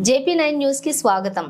JP nine news కి స్వాగతం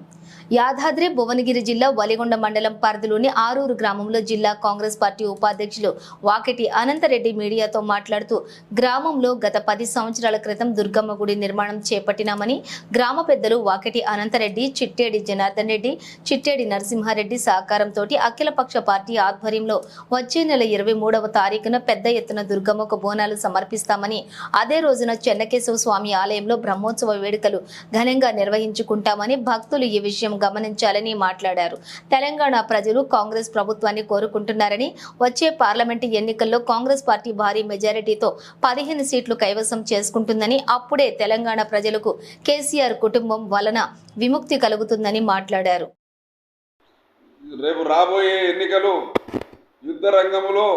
యాదాద్రి భువనగిరి జిల్లా వలిగొండ మండలం పరిధిలోని ఆరూరు గ్రామంలో జిల్లా కాంగ్రెస్ పార్టీ ఉపాధ్యక్షులు వాకిటి అనంతరెడ్డి మీడియాతో మాట్లాడుతూ గ్రామంలో గత పది సంవత్సరాల క్రితం దుర్గమ్మ గుడి నిర్మాణం చేపట్టినామని గ్రామ పెద్దలు వాకిటి అనంతరెడ్డి చిట్టేడి జనార్దన్ రెడ్డి చిట్టేడి నరసింహారెడ్డి సహకారంతో అఖిలపక్ష పార్టీ ఆధ్వర్యంలో వచ్చే నెల ఇరవై మూడవ తారీఖున పెద్ద ఎత్తున దుర్గమ్మకు బోనాలు సమర్పిస్తామని అదే రోజున చెన్నకేశవ స్వామి ఆలయంలో బ్రహ్మోత్సవ వేడుకలు ఘనంగా నిర్వహించుకుంటామని భక్తులు ఈ విషయం గమనించాలని మాట్లాడారు. తెలంగాణ ప్రజలు కాంగ్రెస్ ప్రభుత్వాన్ని కోరుకుంటున్నారని వచ్చే పార్లమెంటు ఎన్నికల్లో కాంగ్రెస్ పార్టీ భారీ మెజారిటీతో పదిహేను సీట్లు కైవసం చేసుకుంటుందని అప్పుడే తెలంగాణ ప్రజలకు కేసీఆర్ కుటుంబం వలన విముక్తి కలుగుతుందని మాట్లాడారు. రేపు రాబోయే ఎన్నికలు యుద్ధ రంగంలో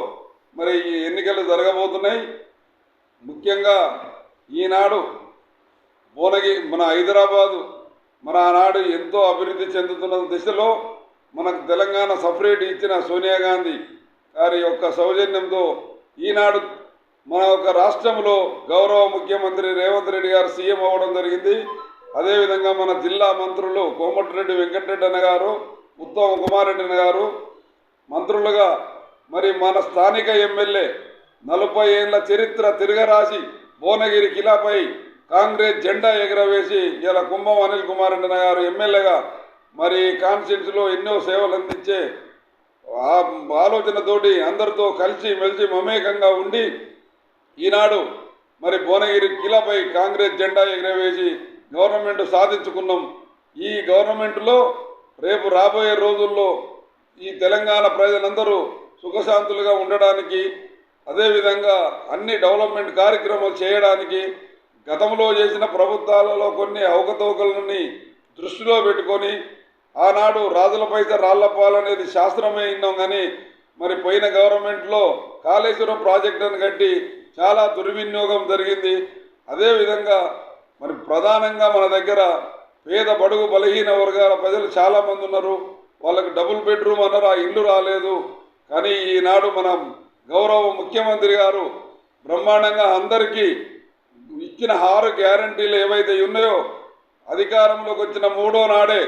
మరి ఈ ఎన్నికలు జరగబోతున్నాయి. ముఖ్యంగా ఈనాడు భువనగి మన హైదరాబాదు మన ఆనాడు ఎంతో అభివృద్ధి చెందుతున్న దిశలో మనకు తెలంగాణ సపరేట్ ఇచ్చిన సోనియా గాంధీ గారి యొక్క సౌజన్యంతో ఈనాడు మన యొక్క రాష్ట్రంలో గౌరవ ముఖ్యమంత్రి రేవంత్ రెడ్డి గారు సీఎం అవ్వడం జరిగింది. అదేవిధంగా మన జిల్లా మంత్రులు కోమటిరెడ్డి వెంకటరెడ్డి అన్న గారు ఉత్తమ కుమార్ రెడ్డి అన్న గారు మంత్రులుగా మరి మన స్థానిక ఎమ్మెల్యే నలభై ఏళ్ళ చరిత్ర తిరగరాసి భువనగిరి కిలాపై కాంగ్రెస్ జెండా ఎగరవేసి ఇలా కుంభం అనిల్ కుమార్ రెడ్డి గారు ఎమ్మెల్యేగా మరి కాన్స్టిట్యూన్సీలో ఎన్నో సేవలు అందించే ఆ ఆలోచనతోటి అందరితో కలిసి మెలిసి మమేకంగా ఉండి ఈనాడు మరి భువనగిరి కిలాపై కాంగ్రెస్ జెండా ఎగరవేసి గవర్నమెంట్ సాధించుకున్నాం. ఈ గవర్నమెంట్లో రేపు రాబోయే రోజుల్లో ఈ తెలంగాణ ప్రజలందరూ సుఖశాంతులుగా ఉండడానికి అదేవిధంగా అన్ని డెవలప్మెంట్ కార్యక్రమాలు చేయడానికి గతంలో చేసిన ప్రభుత్వాలలో కొన్ని అవకతవకలని దృష్టిలో పెట్టుకొని ఆనాడు రాజుల పైస రాళ్ళపాలనేది శాస్త్రమే విన్నాం కానీ మరి పోయిన గవర్నమెంట్లో కాళేశ్వరం ప్రాజెక్టును కట్టి చాలా దుర్వినియోగం జరిగింది. అదేవిధంగా మరి ప్రధానంగా మన దగ్గర పేద బడుగు బలహీన వర్గాల ప్రజలు చాలామంది ఉన్నారు. వాళ్ళకి డబుల్ బెడ్రూమ్ అన్నారు ఆ ఇల్లు రాలేదు. కానీ ఈనాడు మనం గౌరవ ముఖ్యమంత్రి గారు బ్రహ్మాండంగా అందరికీ ఇచ్చిన ఆరు గ్యారంటీలు ఏవైతే ఉన్నాయో అధికారంలోకి వచ్చిన మూడో నాడే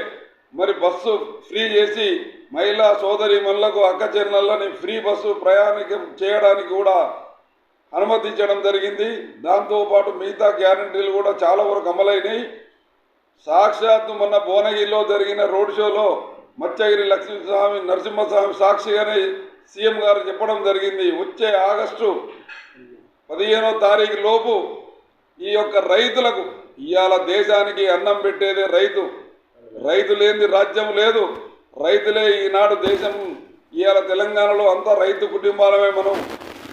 మరి బస్సు ఫ్రీ చేసి మహిళా సోదరి మనులకు అక్క చెల్లెళ్ళని ఫ్రీ బస్సు ప్రయాణికం చేయడానికి కూడా అనుమతించడం జరిగింది. దాంతోపాటు మిగతా గ్యారంటీలు కూడా చాలా వరకు అమలైనాయి. సాక్షాత్తు మొన్న భువనగిరిలో జరిగిన రోడ్ షోలో మత్స్యగిరి లక్ష్మీస్వామి నరసింహస్వామి సాక్షిగానే సీఎం గారు చెప్పడం జరిగింది. వచ్చే ఆగస్టు పదిహేనో తారీఖు లోపు ఈ యొక్క రైతులకు ఇవాళ దేశానికి అన్నం పెట్టేదే రైతు. రైతు లేనిది రాజ్యం లేదు. రైతులే ఈనాడు దేశం ఇవాళ తెలంగాణలో అంతా రైతు కుటుంబాలమే మనం.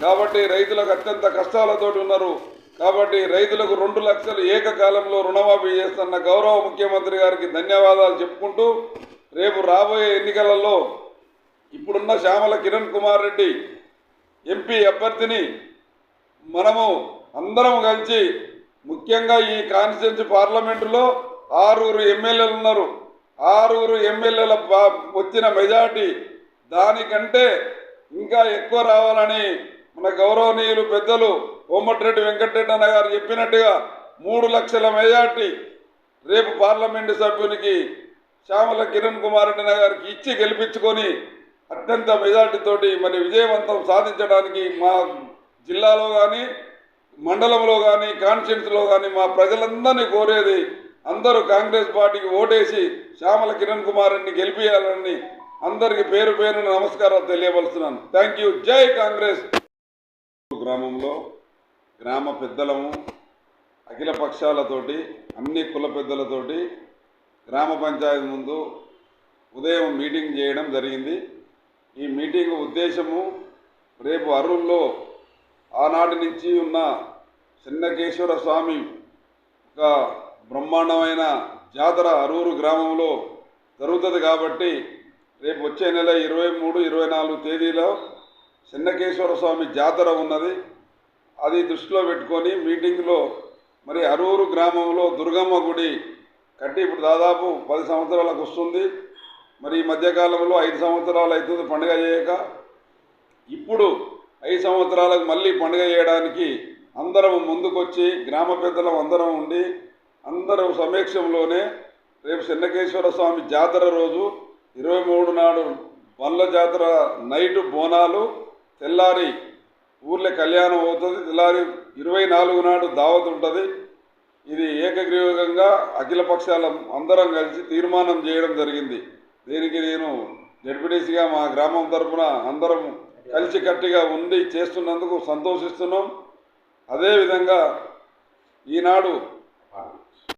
కాబట్టి రైతులకు అత్యంత కష్టాలతోటి ఉన్నారు. కాబట్టి రైతులకు రెండు లక్షలు ఏకకాలంలో రుణమాఫీ చేస్తున్న గౌరవ ముఖ్యమంత్రి గారికి ధన్యవాదాలు చెప్పుకుంటూ రేపు రాబోయే ఎన్నికలలో ఇప్పుడున్న శ్యామల కిరణ్ కుమార్ రెడ్డి ఎంపీ అభ్యర్థిని మనము అందరం కలిసి ముఖ్యంగా ఈ కాన్స్టిట్యున్సీ పార్లమెంటులో ఆరుగురు ఎమ్మెల్యేలు ఉన్నారు. ఆరుగురు ఎమ్మెల్యేల వచ్చిన మెజార్టీ దానికంటే ఇంకా ఎక్కువ రావాలని మన గౌరవనీయులు పెద్దలు కోమటిరెడ్డి వెంకటరెడ్డి అన్న గారు చెప్పినట్టుగా మూడు లక్షల మెజార్టీ రేపు పార్లమెంటు సభ్యునికి శ్యామల కిరణ్ కుమార్ రెడ్డి అన్న గారికి ఇచ్చి గెలిపించుకొని అత్యంత మెజార్టీతోటి మరి విజయవంతం సాధించడానికి మా జిల్లాలో కానీ మండలంలో కానీ కాన్స్టిట్యూన్సీలో కానీ మా ప్రజలందరినీ కోరేది అందరూ కాంగ్రెస్ పార్టీకి ఓటేసి శ్యామల కిరణ్ కుమార్ రెడ్డిని గెలిపించాలని అందరికి పేరు పేరు నమస్కారాలు తెలియవలస్తున్నాను థ్యాంక్ యూ జై కాంగ్రెస్. గ్రామంలో గ్రామ పెద్దలము అఖిల పక్షాలతోటి అన్ని కుల పెద్దలతోటి గ్రామ పంచాయతీ ముందు ఉదయం మీటింగ్ చేయడం జరిగింది. ఈ మీటింగ్ ఉద్దేశము రేపు అరుల్లో ఆనాటి నుంచి ఉన్న చిన్నకేశ్వర స్వామి ఒక బ్రహ్మాండమైన జాతర అరూరు గ్రామంలో జరుగుతుంది కాబట్టి రేపు వచ్చే నెల ఇరవై మూడు ఇరవై నాలుగు తేదీలో చిన్నకేశ్వర స్వామి జాతర ఉన్నది. అది దృష్టిలో పెట్టుకొని మీటింగ్లో మరి అరూరు గ్రామంలో దుర్గమ్మ గుడి కట్టి ఇప్పుడు దాదాపు పది సంవత్సరాలకు వస్తుంది. మరి ఈ మధ్యకాలంలో ఐదు సంవత్సరాలు అవుతుంది పండుగ చేయక. ఇప్పుడు ఐదు సంవత్సరాలకు మళ్ళీ పండుగ చేయడానికి అందరం ముందుకొచ్చి గ్రామ పెద్దలం అందరం ఉండి అందరం సమీక్షంలోనే రేపు చెన్నకేశ్వర స్వామి జాతర రోజు ఇరవై మూడు నాడు పండ్ల జాతర నైటు బోనాలు తెల్లారి ఊర్లో కళ్యాణం అవుతుంది. తెల్లారి ఇరవై నాలుగు నాడు దావత్ ఉంటుంది. ఇది ఏకగ్రీవంగా అఖిల పక్షాల అందరం కలిసి తీర్మానం చేయడం జరిగింది. దీనికి నేను జడ్పీటీసీగా మా గ్రామం తరపున అందరం కలిసికట్టుగా ఉండి చేస్తున్నందుకు సంతోషిస్తున్నాం. అదేవిధంగా ఈనాడు